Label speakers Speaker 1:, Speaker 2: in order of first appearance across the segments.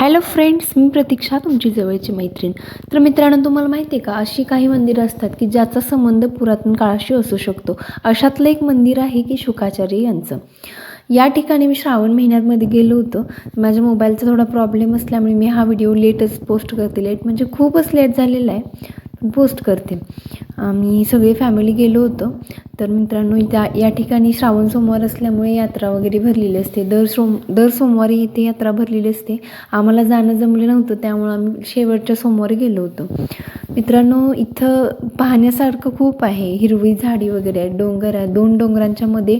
Speaker 1: Hello friends मी प्रतीक्षा तुमची जवळची मैत्रीण. तर मित्रांनो तुम्हाला माहिती आहे का? अशी काही मंदिरं असतात की ज्याचा संबंध पुरातन काळाशी असू शकतो. अशातलं एक मंदिर आहे की शुकाचार्य यांचं. या ठिकाणी मी श्रावण महिन्यामध्ये गेलो होतो. माझ्या मोबाईलचा थोडा प्रॉब्लेम असल्यामुळे मी हा व्हिडिओ लेटच पोस्ट करते. लेट म्हणजे खूपच लेट झालेला आहे. पोस्ट करते. आम्ही सगळे फॅमिली गेलो होतो. तर मित्रांनो त्या या ठिकाणी श्रावण सोमवार असल्यामुळे यात्रा वगैरे भरलेली असते. दर सोम दर सोमवारी इथे यात्रा भरलेली असते. आम्हाला जाणं जमलं नव्हतं त्यामुळं आम्ही शेवटच्या सोमवारी गेलो होतो. मित्रांनो इथं पाहण्यासारखं खूप आहे. हिरवी झाडी वगैरे आहे डोंगर आहे दोन डोंगरांच्या मध्ये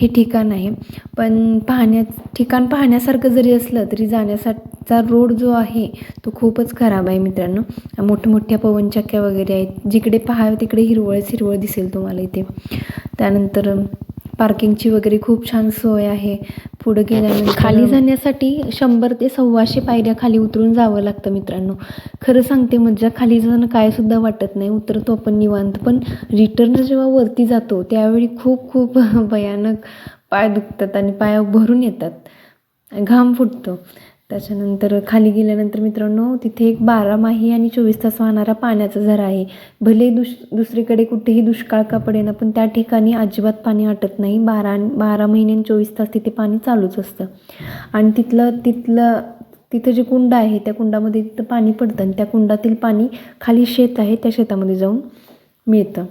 Speaker 1: हे ठिकाण आहे. पण पाहण्या ठिकाण पाहण्यासारखं जरी असलं तरी जाण्यासाठीचा रोड जो आहे तो खूपच खराब आहे मित्रांनो. मोठमोठ्या पवनचक्क्या वगैरे आहेत. जिकडे पाहा तिकडे हिरवळच हिरवळ दिसेल तुम्हाला इथे. त्यानंतर पार्किंगची वगैरे खूप छान सोय आहे. पुढं गेल्यानंतर खाली जाण्यासाठी शंभर ते सव्वाशे पायऱ्या खाली उतरून जावं लागतं मित्रांनो. खरं सांगते मज्जा खाली जाणं काय सुद्धा वाटत नाही. उतरतो आपण निवांत. पण रिटर्न जेव्हा वरती जातो त्यावेळी खूप खूप भयानक पाय दुखतात आणि पाय भरून येतात. घाम फुटतो. त्याच्यानंतर खाली गेल्यानंतर मित्रांनो तिथे एक बारामाही आणि चोवीस तास वाहणारा पाण्याचा झरा आहे. भले दुस दुसरीकडे कुठेही दुष्काळ का पडेना पण त्या ठिकाणी अजिबात पाणी आटत नाही. बारा बारा महिने आणि चोवीस तास तिथे पाणी चालूच असतं. आणि तिथलं तिथलं तिथं जे कुंड आहे त्या कुंडामध्ये तिथं पाणी पडतं आणि त्या कुंडातील पाणी खाली शेत आहे त्या शेतामध्ये जाऊन मिळतं.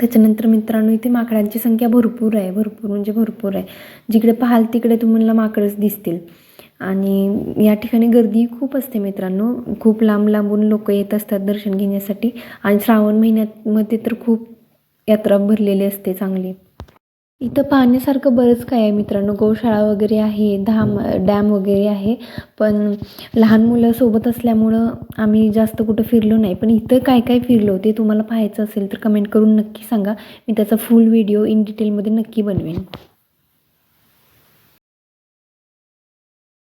Speaker 1: त्याच्यानंतर मित्रांनो इथे माकडांची संख्या भरपूर आहे. भरपूर म्हणजे भरपूर आहे. जिकडे पाहाल तिकडे तुम्हाला माकडंच दिसतील. आणि या ठिकाणी गर्दी खूप असते मित्रांनो. खूप लांब लांबून लोक येत असतात दर्शन घेण्यासाठी. आणि श्रावण महिन्यामध्ये तर खूप यात्रा भरलेली असते चांगली. इथं पाहण्यासारखं बरंच काय आहे मित्रांनो. गोशाळा वगैरे आहे धाम डॅम वगैरे आहे. पण लहान मुलं सोबत असल्यामुळं आम्ही जास्त कुठं फिरलो नाही. पण इथं काय काय फिरलो ते तुम्हाला पाहायचं असेल तर कमेंट करून नक्की सांगा. मी त्याचा फुल व्हिडिओ इन डिटेलमध्ये नक्की बनवेन.